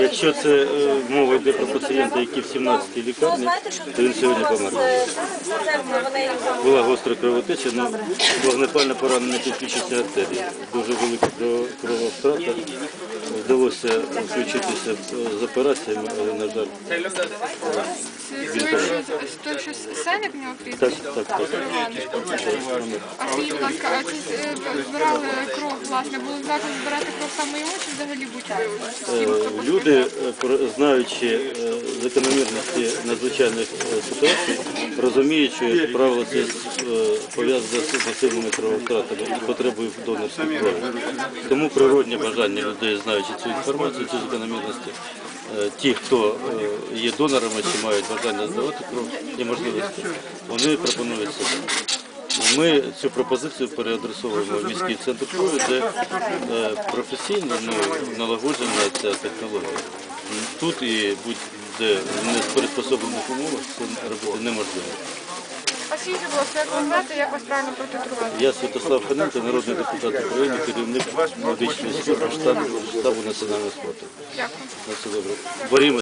Якщо це е, мова йде про пацієнта, який в 17-й лікарні, то він сьогодні помер. Була гостра кровотеча, але вогнепальне поранення підключиться артерії. Дуже велика кров- крововтрата. Вдалося включитися з операціями, але, на жаль, той, що, сеник в нього так, так, так. А скажіть, будь ласка, а е, збирали кров, власне, було заказ збирати кров саме йому чи взагалі будь-кого? Е, Люди, е, знаючи е, закономірності надзвичайних е, ситуацій, розуміють, що, правило, це е, пов'язано з масивними крововтратами і потребою в донорській крові. Тому природне бажання людей, знаючи цю інформацію, ці закономірності, ті, хто е, є донорами чи мають бажання здавати кров і можливості, вони пропонують себе. Ми цю пропозицію переадресовуємо в міський центр крові, де е, професійно ну, налагоджена ця технологія. Тут і будь-де в несприспособлених умовах це робити неможливо. А скажіть, будь ласка, як як вас правильно протитрувати? Я Святослав Ханенко, народний депутат України, керівник медичного штабу, штабу національного спорту. Дякую. На все добре. Борімо